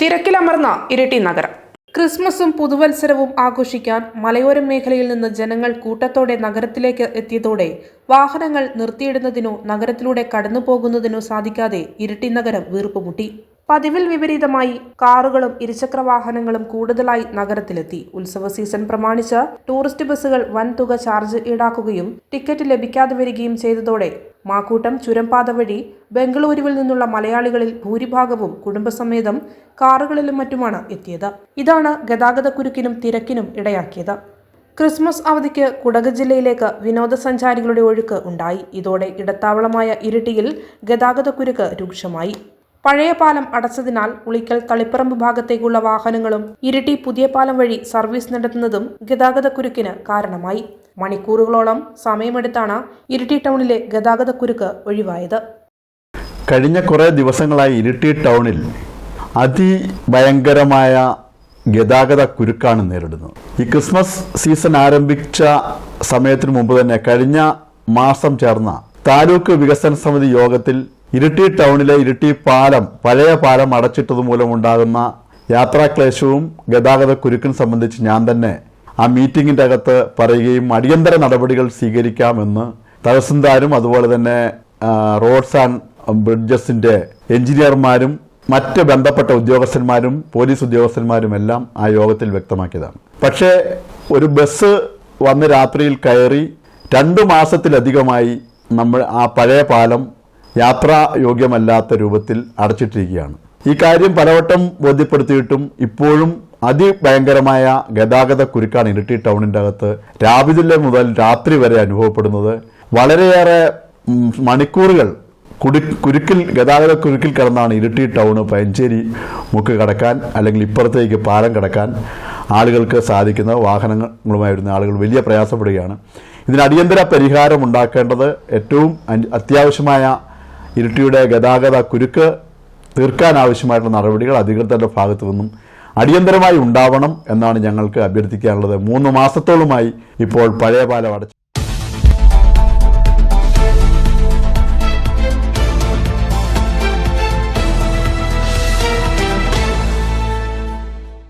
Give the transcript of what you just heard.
തിരക്കിലമർന്ന ഇരിട്ടി നഗരം. ക്രിസ്മസും പുതുവത്സരവും ആഘോഷിക്കാൻ മലയോര മേഖലയിൽ നിന്ന് ജനങ്ങൾ കൂട്ടത്തോടെ നഗരത്തിലേക്ക് എത്തിയതോടെ വാഹനങ്ങൾ നിർത്തിയിടുന്നതിനോ നഗരത്തിലൂടെ കടന്നു പോകുന്നതിനോ സാധിക്കാതെ ഇരിട്ടി നഗരം വീർപ്പുമുട്ടി. പതിവിൽ വിപരീതമായി കാറുകളും ഇരുചക്ര വാഹനങ്ങളും കൂടുതലായി നഗരത്തിലെത്തി. ഉത്സവ സീസൺ പ്രമാണിച്ച് ടൂറിസ്റ്റ് ബസ്സുകൾ വൻതുക ചാർജ് ഈടാക്കുകയും ടിക്കറ്റ് ലഭിക്കാതെ വരികയും ചെയ്തതോടെ മാക്കൂട്ടം ചുരംപാത വഴി ബംഗളൂരുവിൽ നിന്നുള്ള മലയാളികളിൽ ഭൂരിഭാഗവും കുടുംബസമേതം കാറുകളിലും മറ്റുമാണ് എത്തിയത്. ഇതാണ് ഗതാഗതക്കുരുക്കിനും തിരക്കിനും ഇടയാക്കിയത്. ക്രിസ്മസ് അവധിക്ക് കുടക് ജില്ലയിലേക്ക് വിനോദസഞ്ചാരികളുടെ ഒഴുക്ക് ഉണ്ടായി. ഇതോടെ ഇടത്താവളമായ ഇരിട്ടിയിൽ ഗതാഗതക്കുരുക്ക് രൂക്ഷമായി. പഴയ പാലം അടച്ചതിനാൽ ഉളിക്കൽ തളിപ്പറമ്പ് ഭാഗത്തേക്കുള്ള വാഹനങ്ങളും ഇരിട്ടി പുതിയ പാലം വഴി സർവീസ് നടത്തുന്നതും ഗതാഗതക്കുരുക്കിന് കാരണമായി. മണിക്കൂറുകളോളം സമയമെടുത്താണ് ഇരിട്ടി ടൗണിലെ ഗതാഗതക്കുരുക്ക് ഒഴിവായത്. കഴിഞ്ഞ കുറേ ദിവസങ്ങളായി ഇരിട്ടി ടൗണിൽ അതിഭയങ്കരമായ ഗതാഗത കുരുക്കാണ് നേരിടുന്നത്. ഈ ക്രിസ്മസ് സീസൺ ആരംഭിച്ച സമയത്തിന് മുമ്പ് തന്നെ കഴിഞ്ഞ മാസം ചേർന്ന താലൂക്ക് വികസന സമിതി യോഗത്തിൽ ഇരിട്ടി ടൗണിലെ ഇരിട്ടി പാലം പഴയ പാലം അടച്ചിട്ടത് മൂലമുണ്ടാകുന്ന യാത്രാക്ലേശവും ഗതാഗത കുരുക്കും സംബന്ധിച്ച് ഞാൻ തന്നെ ആ മീറ്റിംഗിന്റെ അകത്ത് പറയുകയും അടിയന്തര നടപടികൾ സ്വീകരിക്കാമെന്ന് തഹസിൽദാരും അതുപോലെ തന്നെ റോഡ്സ് ആൻഡ് ബ്രിഡ്ജസിന്റെ എഞ്ചിനീയർമാരും മറ്റ് ബന്ധപ്പെട്ട ഉദ്യോഗസ്ഥന്മാരും പോലീസ് ഉദ്യോഗസ്ഥന്മാരും എല്ലാം ആ യോഗത്തിൽ വ്യക്തമാക്കിയതാണ്. പക്ഷേ ഒരു ബസ് വന്ന് രാത്രിയിൽ കയറി രണ്ടു മാസത്തിലധികമായി നമ്മൾ ആ പഴയ പാലം യാത്രാ യോഗ്യമല്ലാത്ത രൂപത്തിൽ അടച്ചിട്ടിരിക്കുകയാണ്. ഈ കാര്യം പലവട്ടം ബോധ്യപ്പെടുത്തിയിട്ടും ഇപ്പോഴും അതിഭയങ്കരമായ ഗതാഗത കുരുക്കാണ് ഇരിട്ടി ടൗണിന്റെ അകത്ത് രാവിലെ മുതൽ രാത്രി വരെ അനുഭവപ്പെടുന്നത്. വളരെയേറെ മണിക്കൂറുകൾ കുടി കുരുക്കിൽ ഗതാഗത കുരുക്കിൽ കിടന്നാണ് ഇരിട്ടി ടൗണ് പയഞ്ചേരി മുക്ക് കടക്കാൻ അല്ലെങ്കിൽ ഇപ്പുറത്തേക്ക് പാലം കടക്കാൻ ആളുകൾക്ക് സാധിക്കുന്ന വാഹനങ്ങളുമായി വരുന്ന ആളുകൾ വലിയ പ്രയാസപ്പെടുകയാണ്. ഇതിന് അടിയന്തര പരിഹാരം ഉണ്ടാക്കേണ്ടത് ഏറ്റവും അത്യാവശ്യമായ ഇരിട്ടിയുടെ ഗതാഗത കുരുക്ക് തീർക്കാൻ ആവശ്യമായിട്ടുള്ള നടപടികൾ അധികൃതരുടെ ഭാഗത്തു നിന്നും അടിയന്തരമായി ഉണ്ടാവണം എന്നാണ് ഞങ്ങൾക്ക് അഭ്യർത്ഥിക്കാനുള്ളത്. മൂന്ന് മാസത്തോളമായി ഇപ്പോൾ പഴയ പാലം അടച്ചു